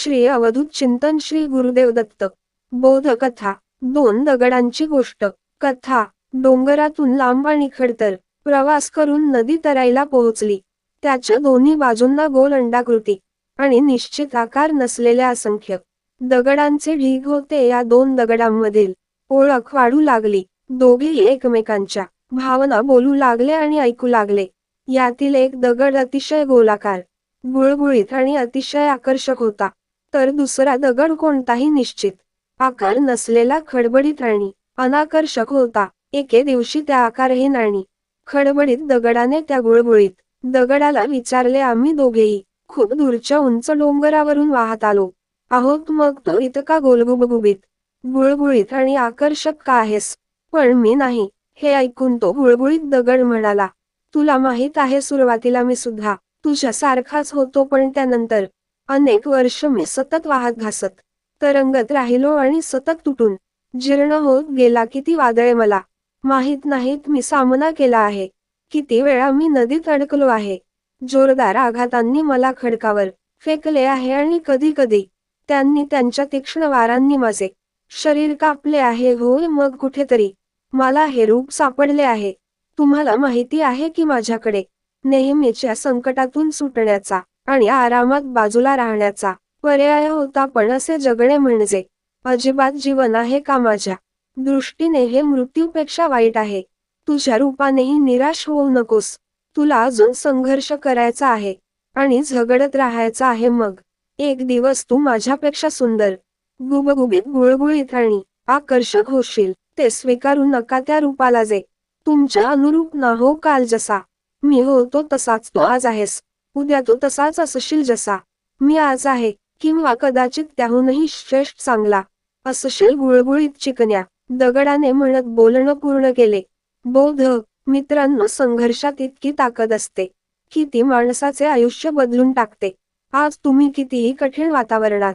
श्री अवधूत चिंतन श्री गुरुदेव दत्त. बोध कथा दोन दगडांची गोष्ट. कथा डोंगरातून लांब आणि खडतर प्रवास करून नदी तराईला पोहोचली. त्याच्या दोन्ही बाजूंना गोल अंडाकृती आणि निश्चित आकार नसलेल्या असंख्य दगडांचे ढीग होते या दोन दगडांमधील. ओळख वाढू लागली. दोघेही एकमेकांच्या भावना बोलू लागले आणि ऐकू लागले. यातील एक दगड अतिशय गोलाकार गुळगुळीत आणि अतिशय आकर्षक होता. तर दुसरा दगड कोणताही निश्चित. आकार नसलेला खडबडीत राणी. अनाकर्षक होता. एके दिवशी त्या आकारही नाणी खडबडीत दगडाने त्या गुळगुळीत. दगडाला विचारले आम्ही दोघेही. खूप दूरच्या उंच डोंगरावरून वाहत आलो. आहोत मग तो इतका गोलगुबगुबीत. गुळगुळीत आणि आकर्षक का आहेस? पण मी नाही. हे ऐकून तो गुळगुळीत दगड म्हणाला. तुला माहीत आहे सुरुवातीला मी सुद्धा. तुझ्या सारखाच होतो पण त्यानंतर. अनेक वर्ष मी सतत वाहत घासत तरंगत राहिलो आणि सतत तुटून जीर्ण होत गेला किती वादळे मला. माहीत नाहीत मी सामना केला आहे किती वेळा मी नदीत अडकलो आहे. जोरदार आघातांनी मला खडकावर फेकले आहे आणि कधी कधी त्यांनी त्यांच्या तीक्ष्ण वारांनी माझे शरीर कापले आहे. होय मग कुठेतरी मला हे रूप सापडले आहे. तुम्हाला माहिती आहे की माझ्याकडे नेहमीच्या संकटातून सुटण्याचा आणि आरामात बाजूला राहण्याचा पर्याय होता पण असे जगणे म्हणजे अजिबात जीवन आहे का माझ्या? दृष्टीने हे मृत्यूपेक्षा वाईट आहे. तुझ्या रूपानेही निराश होऊ नकोस. तुला अजून संघर्ष करायचा आहे आणि झगडत राहायचा आहे मग. एक दिवस तू माझ्यापेक्षा सुंदर गुबगुबीत गुळगुळीत आणि आकर्षक होशील ते स्वीकारू नका त्या रूपाला जे तुमच्या अनुरूप ना हो काल जसा. मी होतो तसाच तो आज आहेस. उद्या तो तसाच असशील जसा. मी आज आहे किंवा कदाचित त्याहूनही श्रेष्ठ चांगला. असशील गुळगुळीत चिकन्या दगडाने म्हणत बोलणं पूर्ण केले. बोध मित्रांनो संघर्षात इतकी ताकद असते की ती माणसाचे आयुष्य बदलून टाकते. आज तुम्ही कितीही कठीण वातावरणात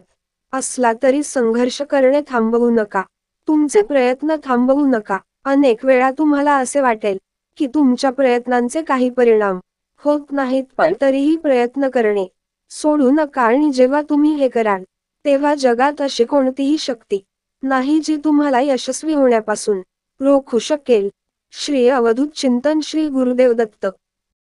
असला तरी संघर्ष करणे थांबवू नका. तुमचे प्रयत्न थांबवू नका. अनेक वेळा तुम्हाला असे वाटेल की तुमच्या प्रयत्नांचे काही परिणाम होत नाहीत पण तरीही प्रयत्न करणे. सोडू नका आणि जेव्हा तुम्ही हे कराल तेव्हा जगात अशी कोणतीही शक्ती नाही जी तुम्हाला यशस्वी होण्यापासून रोखू शकेल. श्री अवधूत चिंतन श्री गुरुदेव दत्त.